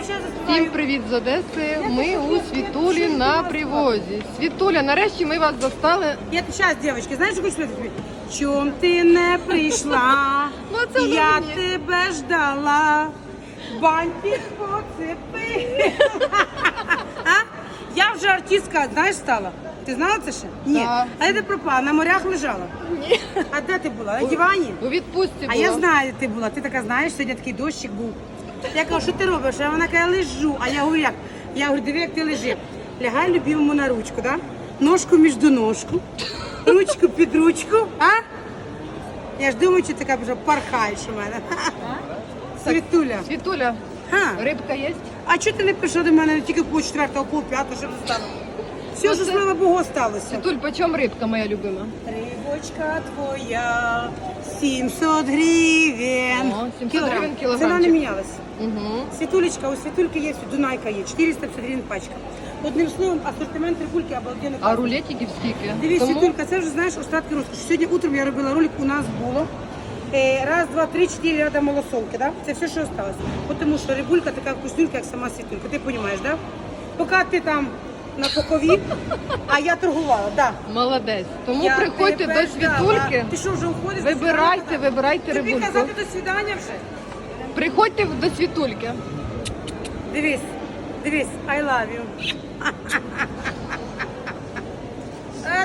Всім привіт з Одеси. Ми у Світулі на привозі. Світуля, нарешті ми вас застали. Я сейчас, девочки, знаєш, що хочу сказати тобі? Чом ти не прийшла? Ну, Я тебе ждала. Бантик поцепи. Я вже артистка, знаєш, стала. Ти знала це ще? Ні. Так. А де ти пропала? На морях лежала? Ні. А де ти була? На дивані? У відпустці А я знаю, де ти була. Ти така знаєш, сьогодні такий дощик був. Я кажу, що ти робиш? А вона каже, лежу. А я говорю, як? Я говорю, диви, як ти лежиш. Лягай любимому на ручку, да? Ножку між ножку, ручку під ручку, а? Я ж думаю, що ти така вже пархаєш у мене. Світуля. Світуля, Ха. рибка є? А чого ти не прийшов до мене тільки по четвертого, пол п'ятого, щоб стало? Все, Ну, що слава Богу, сталося. Світуль, по чому рибка моя любима? Рибочка твоя, 700 гривень. О, 700 гривень Ціна не кілограмчик. мінялася. Угу. Світулечка, у Світульки є, Дунайка є, 450 гривень пачка. Одним словом, асортимент рибульки обалденно. А рулетиків скільки? Дивись, Тому Світулька, це вже знаєш остатки розкоші. Сьогодні утром я робила ролик, у нас було е, раз, два, три, чотири ряда малосолки, да? Це все, що осталось. Тому що рибулька така вкуснюлька, як сама Світулька. Ти розумієш, да? Поки ти там на покові, а я торгувала, да. молодець. Тому Я приходьте до ждала. Світульки, Ти що, вже уходиш? вибирайте, вибирайте Тобі рибульку. казати до свідання вже? Приходьте до Світульки. Дивись, дивись, I love you.